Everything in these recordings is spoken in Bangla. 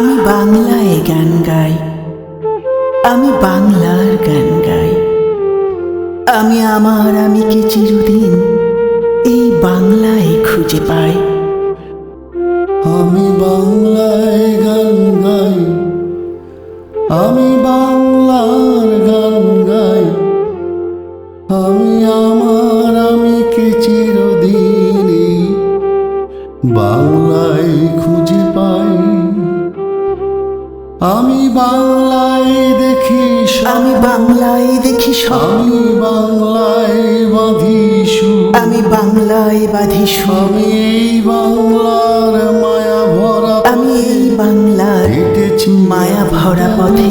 আমি বাংলায় গান গাই। আমি বাংলার গান গাই। আমি আমার আমিকে চিরদিন এই বাংলায় খুঁজে পাই? আমি বাংলায় গান গাই। আমি বাংলার গান গাই। আমি আমার আমি কি চিরদিনই বাংলায় খুঁজে পাই? আমি বাংলায় দেখি আমি বাংলায় দেখি আমি বাংলায় বাঁধি আমি বাংলায় বাঁধি আমি এই বাংলার মায়া ভরা আমি এই বাংলার হেঁটেছি মায়া ভরা পথে।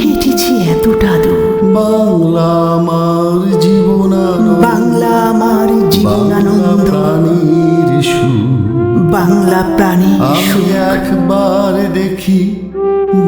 হেঁটেছি এতটা দূর। বাংলা আমার জীবনানন্দ। বাংলা আমার জীবনানন্দ। প্রাণীর সুর। বাংলা প্রাণী আমি একবার দেখি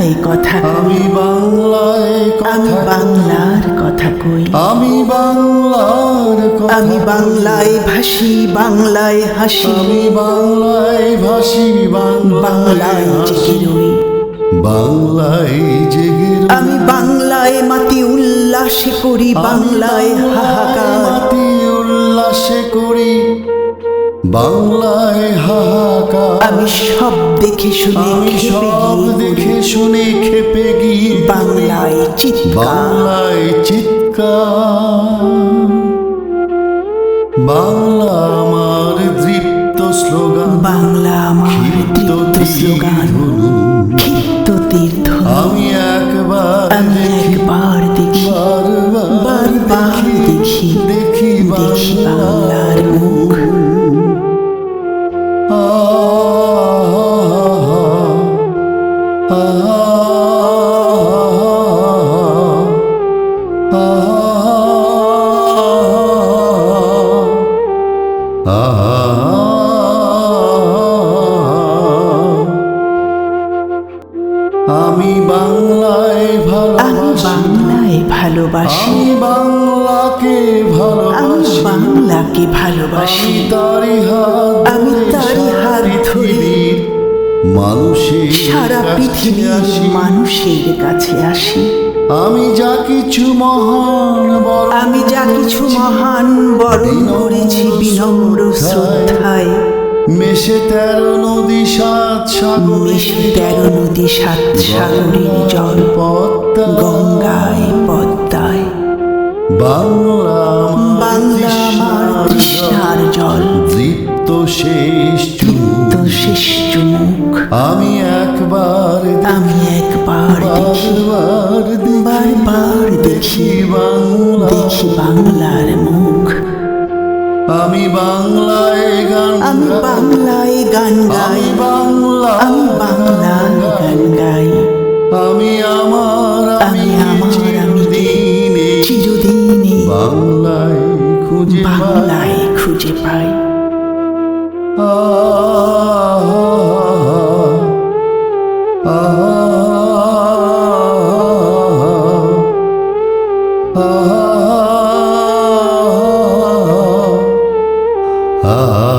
বাংলায় কথা আমি বাংলায় আমি বাংলার কথা কই। আমি বাংলার আমি বাংলায় ভাসি বাংলায় হাসি। আমি বাংলায় ভাসি বাংলায় জেগে রই। বাংলায় জেগে আমি বাংলায় মাতি উল্লাসে করি বাংলায় হাহাকার। মাতি উল্লাসে করি। বাংলায় হাহাকার। আমি সব দেখে শুনে আমি সব দেখে শুনে খেপে গিয়ে বাংলায় চিৎকার। বাংলায় চিৎকার। বাংলা আমার দৃপ্ত স্লোগান বাংলা আমার দীপ্ত স্লোগান ক্ষিপ্ত তীর্থ আমি একবার আমি দেখি একবার দেখি বারবার দেখি দেখি বাংলার মুখ। আমি বাংলায় আমি বাংলায় ভালোবাসি। বাংলাকে ভালোবাসি। বাংলাকে ভালোবাসি। তারি হাত আমি তারি হাত ধরে মানুষের সারা পৃথিবীর আসি। মানুষের কাছে আসি। আমি যা কিছু মহান বড় আমি যা কিছু মহান বরণ করেছি বিনম্র শ্রদ্ধায়। মেশে তেরো নদী সাত সাগরে মিশে তেরো। নদী সাত সাগরের জল। পদ্মা গঙ্গায় পদ্মায়। বাংলা বাংলা আমার তৃষ্ণার জল। দীপ্ত শেষ শেষ চুমুক। আমি একবার আমি একবার বারবার বারবার দেখি। বাংলা। দেখি বাংলার মুখ। আমি বাংলায় গান আমি বাংলায় গান গাই। বাংলা আমি বাংলার গান গাই। আমি আমার আমি আমার আমি দিনে চিরদিনই বাংলায় খুঁজে। বাংলায় খুঁজে পাই। আ Ah.